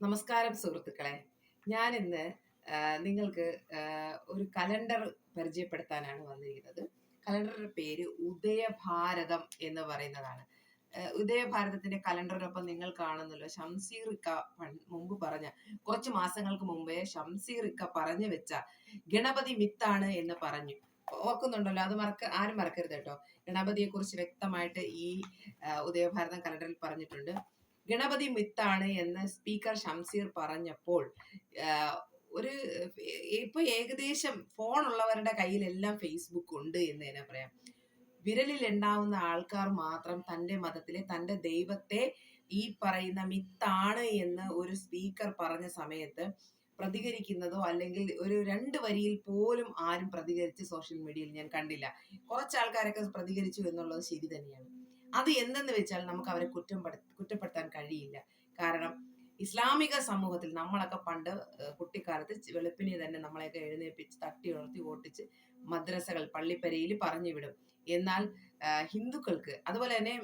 നമസ്കാരം സുഹൃത്തുക്കളെ. ഞാൻ ഇന്ന് നിങ്ങൾക്ക് ഒരു കലണ്ടർ പരിചയപ്പെടുത്താനാണ് വന്നിരിക്കുന്നത്. കലണ്ടറിന്റെ പേര് ഉദയഭാരതം എന്ന് പറയുന്നതാണ്. ഉദയഭാരതത്തിന്റെ കലണ്ടറിനൊപ്പം നിങ്ങൾ കാണുന്നല്ലോ ഷംസീറിക്ക മുമ്പ് പറഞ്ഞ കുറച്ച് മാസങ്ങൾക്ക് മുമ്പേ ഷംസീറിക്ക പറഞ്ഞു വെച്ച ഗണപതി മിത്താണ് എന്ന് പറഞ്ഞു. ഓർക്കുന്നുണ്ടല്ലോ അത് മറക്ക ആരും മറക്കരുത് കേട്ടോ. ഗണപതിയെ കുറിച്ച് വ്യക്തമായിട്ട് ഈ ഉദയഭാരതം കലണ്ടറിൽ പറഞ്ഞിട്ടുണ്ട്. ഗണപതി മിത്താണ് എന്ന് സ്പീക്കർ ഷംസീർ പറഞ്ഞപ്പോൾ ഒരു ഇപ്പൊ ഏകദേശം ഫോൺ ഉള്ളവരുടെ കയ്യിലെല്ലാം ഫേസ്ബുക്ക് ഉണ്ട് എന്ന് തന്നെ പറയാം. വിരലിൽ ഉണ്ടാവുന്ന ആൾക്കാർ മാത്രം തന്റെ മതത്തിലെ തന്റെ ദൈവത്തെ ഈ പറയുന്ന മിത്താണ് എന്ന് ഒരു സ്പീക്കർ പറഞ്ഞ സമയത്ത് പ്രതികരിക്കുന്നതോ അല്ലെങ്കിൽ ഒരു രണ്ട് വരിയിൽ പോലും ആരും പ്രതികരിച്ച് സോഷ്യൽ മീഡിയയിൽ ഞാൻ കണ്ടില്ല. കുറച്ച് ആൾക്കാരൊക്കെ പ്രതികരിച്ചു എന്നുള്ളത് ശരി തന്നെയാണ്. അത് എന്തെന്ന് വെച്ചാൽ നമുക്ക് അവരെ കുറ്റം കുറ്റപ്പെടുത്താൻ കഴിയില്ല. കാരണം ഇസ്ലാമിക സമൂഹത്തിൽ നമ്മളൊക്കെ പണ്ട് കുട്ടിക്കാലത്ത് വെളുപ്പിനെ തന്നെ നമ്മളെയൊക്കെ എഴുന്നേൽപ്പിച്ച് തട്ടി ഉണർത്തി ഓട്ടിച്ച് മദ്രസകൾ പള്ളിപ്പരയിൽ പറഞ്ഞു വിടും എന്നാൽ ഹിന്ദുക്കൾക്ക് അതുപോലെ തന്നെ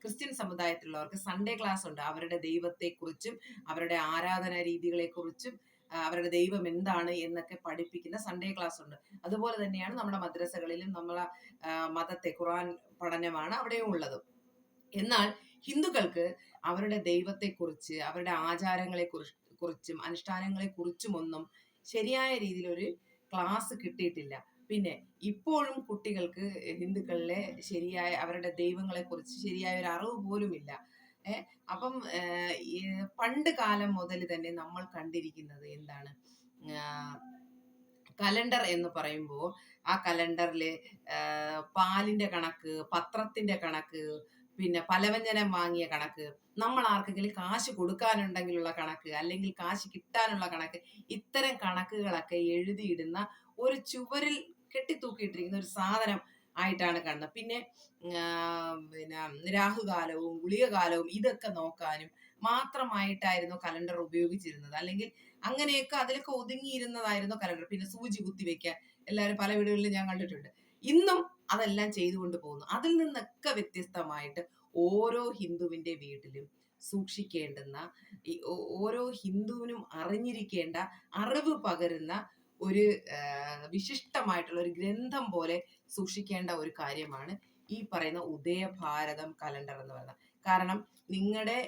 ക്രിസ്ത്യൻ സമുദായത്തിലുള്ളവർക്ക് സൺഡേ ക്ലാസ് ഉണ്ട് അവരുടെ ദൈവത്തെക്കുറിച്ചും അവരുടെ ആരാധന രീതികളെക്കുറിച്ചും അവരുടെ ദൈവം എന്താണ് എന്നൊക്കെ പഠിപ്പിക്കുന്ന സൺഡേ ക്ലാസ് ഉണ്ട്. അതുപോലെ തന്നെയാണ് നമ്മുടെ മദ്രസകളിലും നമ്മളെ മതത്തെ ഖുറാൻ പഠനമാണ് അവിടെയും ഉള്ളത്. എന്നാൽ ഹിന്ദുക്കൾക്ക് അവരുടെ ദൈവത്തെക്കുറിച്ച് അവരുടെ ആചാരങ്ങളെ കുറിച്ചും അനുഷ്ഠാനങ്ങളെ കുറിച്ചും ഒന്നും ശരിയായ രീതിയിൽ ഒരു ക്ലാസ് കിട്ടിയിട്ടില്ല. പിന്നെ ഇപ്പോഴും കുട്ടികൾക്ക് ഹിന്ദുക്കളിലെ ശരിയായ അവരുടെ ദൈവങ്ങളെ കുറിച്ച് ശരിയായ ഒരു അറിവ് പോലും ഇല്ല ഏ അപ്പം പണ്ട് കാലം മുതൽ തന്നെ നമ്മൾ കണ്ടിരിക്കുന്നത് എന്താണ്? കലണ്ടർ എന്ന് പറയുമ്പോൾ ആ കലണ്ടറിൽ പാലിന്റെ കണക്ക് പത്രത്തിന്റെ കണക്ക് പിന്നെ പലവ്യഞ്ജനം വാങ്ങിയ കണക്ക് നമ്മൾ ആർക്കെങ്കിലും കാശ് കൊടുക്കാനുണ്ടെങ്കിലുള്ള കണക്ക് അല്ലെങ്കിൽ കാശ് കിട്ടാനുള്ള കണക്ക് ഇത്തരം കണക്കുകളൊക്കെ എഴുതിയിടുന്ന ഒരു ചുവരിൽ കെട്ടിത്തൂക്കിയിട്ടിരിക്കുന്ന ഒരു സാധനം ആയിട്ടാണ് കാണുന്നത്. പിന്നെ പിന്നെ രാഹുകാലവും ഗുളികകാലവും ഇതൊക്കെ നോക്കാനും മാത്രമായിട്ടായിരുന്നു കലണ്ടർ ഉപയോഗിച്ചിരുന്നത്. അല്ലെങ്കിൽ അങ്ങനെയൊക്കെ അതിലൊക്കെ ഒതുങ്ങിയിരുന്നതായിരുന്നു കലണ്ടർ. പിന്നെ സൂചി കുത്തി വെക്കാൻ എല്ലാവരും പല വീടുകളിലും ഞാൻ കണ്ടിട്ടുണ്ട്. ഇന്നും അതെല്ലാം ചെയ്തുകൊണ്ട് പോകുന്നു. അതിൽ നിന്നൊക്കെ വ്യത്യസ്തമായിട്ട് ഓരോ ഹിന്ദുവിന്റെ വീട്ടിലും സൂക്ഷിക്കേണ്ടുന്ന ഓരോ ഹിന്ദുവിനും അറിഞ്ഞിരിക്കേണ്ട അറിവ് പകരുന്ന ഒരു വിശിഷ്ടമായിട്ടുള്ള ഒരു ഗ്രന്ഥം പോലെ സൂക്ഷിക്കേണ്ട ഒരു കാര്യമാണ് ഈ പറയുന്ന ഉദയഭാരതം കലണ്ടർ എന്ന് പറയുന്നത്. കാരണം നിങ്ങളുടെ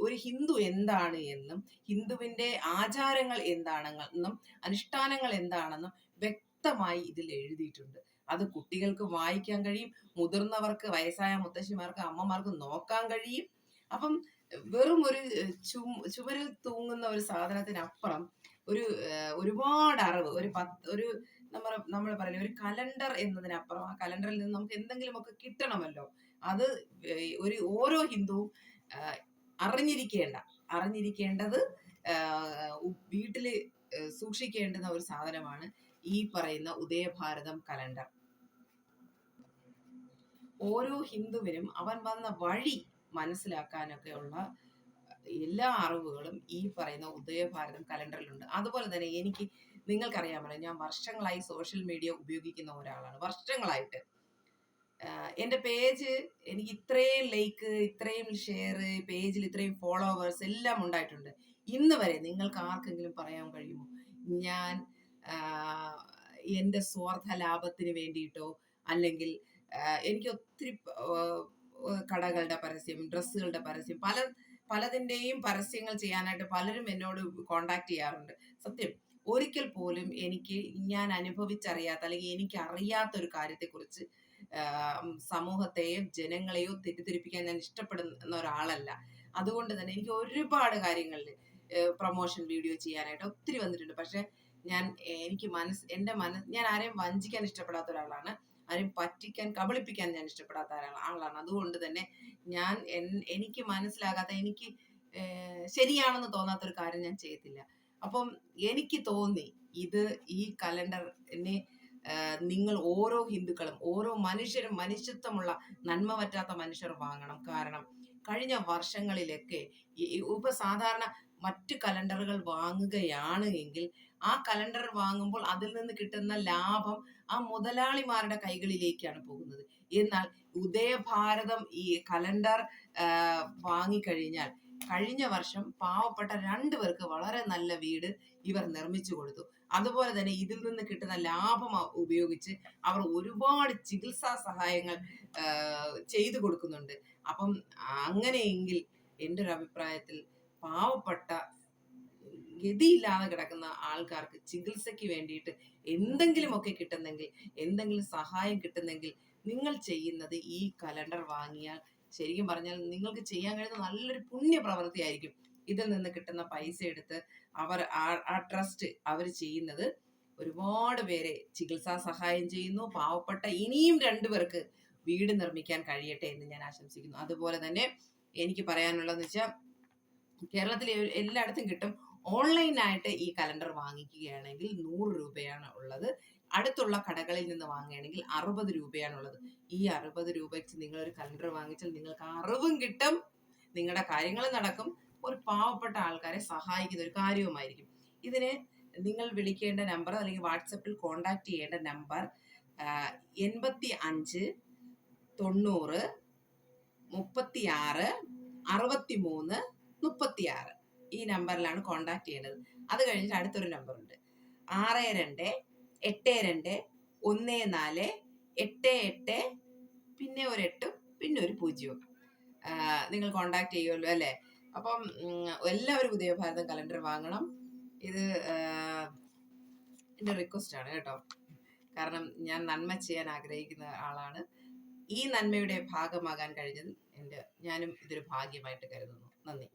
ഒരു ഹിന്ദു എന്താണ് എന്നും ഹിന്ദുവിന്റെ ആചാരങ്ങൾ എന്താണെന്നും അനുഷ്ഠാനങ്ങൾ എന്താണെന്നും വ്യക്തമായി ഇതിൽ എഴുതിയിട്ടുണ്ട്. അത് കുട്ടികൾക്ക് വായിക്കാൻ കഴിയും മുതിർന്നവർക്ക് വയസ്സായ മുത്തശ്ശിമാർക്ക് അമ്മമാർക്ക് നോക്കാൻ കഴിയും. അപ്പം വെറും ഒരു ഏഹ്, ചു ചുവരിൽ തൂങ്ങുന്ന ഒരു സാധനത്തിനപ്പുറം ഒരു ഒരുപാട് അറിവ് ഒരു പത്ത് ഒരു നമ്മൾ നമ്മൾ പറയുന്നത് ഒരു കലണ്ടർ എന്നതിനപ്പുറം ആ കലണ്ടറിൽ നിന്ന് നമുക്ക് എന്തെങ്കിലുമൊക്കെ കിട്ടണമല്ലോ. അത് ഒരു ഓരോ ഹിന്ദുവും അറിഞ്ഞിരിക്കേണ്ട അറിഞ്ഞിരിക്കേണ്ടത് വീട്ടിൽ സൂക്ഷിക്കേണ്ടുന്ന ഒരു സാധനമാണ് ഈ പറയുന്ന ഉദയഭാരതം കലണ്ടർ. ഓരോ ഹിന്ദുവിനും അവൻ വന്ന വഴി മനസ്സിലാക്കാനൊക്കെ ഉള്ള എല്ലാ അറിവുകളും ഈ പറയുന്ന ഉദയഭാരതം കലണ്ടറിലുണ്ട്. അതുപോലെ തന്നെ എനിക്ക് നിങ്ങൾക്കറിയാമല്ലോ ഞാൻ വർഷങ്ങളായി സോഷ്യൽ മീഡിയ ഉപയോഗിക്കുന്ന ഒരാളാണ്. വർഷങ്ങളായിട്ട്. എന്റെ പേജ് എനിക്ക് ഇത്രയും ലൈക്ക് ഇത്രയും ഷെയർ പേജിൽ ഇത്രയും ഫോളോവേഴ്സ് എല്ലാം ഉണ്ടായിട്ടുണ്ട്. ഇന്ന് വരെ നിങ്ങൾക്ക് ആർക്കെങ്കിലും പറയാൻ കഴിയുമോ? ഞാൻ എന്റെ സ്വാർത്ഥ ലാഭത്തിന് വേണ്ടിയിട്ടോ അല്ലെങ്കിൽ എനിക്ക് ഒത്തിരി കടകളുടെ പരസ്യം ഡ്രസ്സുകളുടെ പരസ്യം പല പലതിന്റെയും പരസ്യങ്ങൾ ചെയ്യാനായിട്ട് പലരും എന്നോട് കോണ്ടാക്ട് ചെയ്യാറുണ്ട്. സത്യം ഒരിക്കൽ പോലും എനിക്ക് ഞാൻ അനുഭവിച്ചറിയാത്ത അല്ലെങ്കിൽ എനിക്ക് അറിയാത്ത ഒരു കാര്യത്തെക്കുറിച്ച് സമൂഹത്തെയും ജനങ്ങളെയോ തെറ്റിദ്ധരിപ്പിക്കാൻ ഞാൻ ഇഷ്ടപ്പെടുന്ന ഒരാളല്ല. അതുകൊണ്ട് തന്നെ എനിക്ക് ഒരുപാട് കാര്യങ്ങളിൽ പ്രൊമോഷൻ വീഡിയോ ചെയ്യാനായിട്ട് ഒത്തിരി വന്നിട്ടുണ്ട്. പക്ഷെ ഞാൻ എനിക്ക് മനസ്സ് എന്റെ മനസ്സ് ഞാൻ ആരെയും വഞ്ചിക്കാൻ ഇഷ്ടപ്പെടാത്ത ഒരാളാണ്. ആരെയും പറ്റിക്കാൻ കബളിപ്പിക്കാൻ ഞാൻ ഇഷ്ടപ്പെടാത്ത ആളാണ്. അതുകൊണ്ട് തന്നെ ഞാൻ എനിക്ക് മനസ്സിലാകാത്ത എനിക്ക് ശരിയാണെന്ന് തോന്നാത്ത ഒരു കാര്യം ഞാൻ ചെയ്യത്തില്ല. അപ്പം എനിക്ക് തോന്നി ഇത് ഈ കലണ്ടറിനെ നിങ്ങൾ ഓരോ ഹിന്ദുക്കളും ഓരോ മനുഷ്യരും മനുഷ്യത്വമുള്ള നന്മ പറ്റാത്ത മനുഷ്യർ വാങ്ങണം. കാരണം കഴിഞ്ഞ വർഷങ്ങളിലൊക്കെ ഇപ്പൊ സാധാരണ മറ്റു കലണ്ടറുകൾ വാങ്ങുകയാണ് എങ്കിൽ ആ കലണ്ടർ വാങ്ങുമ്പോൾ അതിൽ നിന്ന് കിട്ടുന്ന ലാഭം ആ മുതലാളിമാരുടെ കൈകളിലേക്കാണ് പോകുന്നത്. എന്നാൽ ഉദയഭാരതം ഈ കലണ്ടർ വാങ്ങിക്കഴിഞ്ഞാൽ കഴിഞ്ഞ വർഷം പാവപ്പെട്ട രണ്ടു പേർക്ക് വളരെ നല്ല വീട് ഇവർ നിർമ്മിച്ചു കൊടുത്തു. അതുപോലെ തന്നെ ഇതിൽ നിന്ന് കിട്ടുന്ന ലാഭം ഉപയോഗിച്ച് അവർ ഒരുപാട് ചികിത്സാ സഹായങ്ങൾ ചെയ്തു കൊടുക്കുന്നുണ്ട്. അപ്പം അങ്ങനെയെങ്കിൽ എന്റെ ഒരു അഭിപ്രായത്തിൽ പാവപ്പെട്ട ഗതിയില്ലാതെ കിടക്കുന്ന ആൾക്കാർക്ക് ചികിത്സയ്ക്ക് വേണ്ടിയിട്ട് എന്തെങ്കിലുമൊക്കെ കിട്ടുന്നെങ്കിൽ എന്തെങ്കിലും സഹായം കിട്ടുന്നെങ്കിൽ നിങ്ങൾ ചെയ്യുന്നത് ഈ കലണ്ടർ വാങ്ങിയാൽ ശരിക്കും പറഞ്ഞാൽ നിങ്ങൾക്ക് ചെയ്യാൻ കഴിയുന്ന നല്ലൊരു പുണ്യ പ്രവൃത്തിയായിരിക്കും ഇതിൽ നിന്ന് കിട്ടുന്ന പൈസ എടുത്ത് അവർ ആ- ട്രസ്റ്റ് അവർ ചെയ്യുന്നത് ഒരുപാട് പേരെ ചികിത്സാ സഹായം ചെയ്യുന്നു. പാവപ്പെട്ട ഇനിയും രണ്ടുപേർക്ക് വീട് നിർമ്മിക്കാൻ കഴിയട്ടെ എന്ന് ഞാൻ ആശംസിക്കുന്നു. അതുപോലെ തന്നെ എനിക്ക് പറയാനുള്ളതെന്ന് വെച്ചാൽ കേരളത്തിലെ എല്ലായിടത്തും കിട്ടും ഓൺലൈനായിട്ട് ഈ കലണ്ടർ വാങ്ങിക്കുകയാണെങ്കിൽ നൂറ് രൂപയാണ് ഉള്ളത്. അടുത്തുള്ള കടകളിൽ നിന്ന് വാങ്ങുകയാണെങ്കിൽ അറുപത് രൂപയാണുള്ളത്. ഈ അറുപത് രൂപയ്ക്ക് നിങ്ങൾ ഒരു കലണ്ടർ വാങ്ങിച്ചാൽ നിങ്ങൾക്ക് അറിവും കിട്ടും. നിങ്ങളുടെ കാര്യങ്ങൾ നടക്കും. ഒരു പാവപ്പെട്ട ആൾക്കാരെ സഹായിക്കുന്ന ഒരു കാര്യവുമായിരിക്കും. ഇതിന് നിങ്ങൾ വിളിക്കേണ്ട നമ്പർ അല്ലെങ്കിൽ വാട്സപ്പിൽ കോണ്ടാക്ട് ചെയ്യേണ്ട നമ്പർ എൺപത്തി അഞ്ച് തൊണ്ണൂറ് മുപ്പത്തി ആറ് അറുപത്തി മൂന്ന് മുപ്പത്തി ആറ് ഈ നമ്പറിലാണ് കോൺടാക്ട് ചെയ്യേണ്ടത് അത് കഴിഞ്ഞിട്ട് അടുത്തൊരു നമ്പർ ഉണ്ട് ആറ് രണ്ട് എട്ട് രണ്ട് ഒന്ന് നാല് എട്ട് എട്ട് പിന്നെ ഒരു എട്ടും പിന്നെ ഒരു പൂജ്യവും. നിങ്ങൾ കോണ്ടാക്ട് ചെയ്യുമല്ലോ അല്ലേ? അപ്പം എല്ലാവരും എല്ലാവരും ഉദയഭാരതം കലണ്ടർ വാങ്ങണം. ഇത് എന്റെ റിക്വസ്റ്റ് ആണ് കേട്ടോ. കാരണം ഞാൻ നന്മ ചെയ്യാൻ ആഗ്രഹിക്കുന്ന ആളാണ്. ഈ നന്മയുടെ ഭാഗമാകാൻ കഴിഞ്ഞത് എന്റെ ഞാനും ഇതൊരു ഭാഗ്യമായിട്ട് കരുതുന്നു. നന്ദി.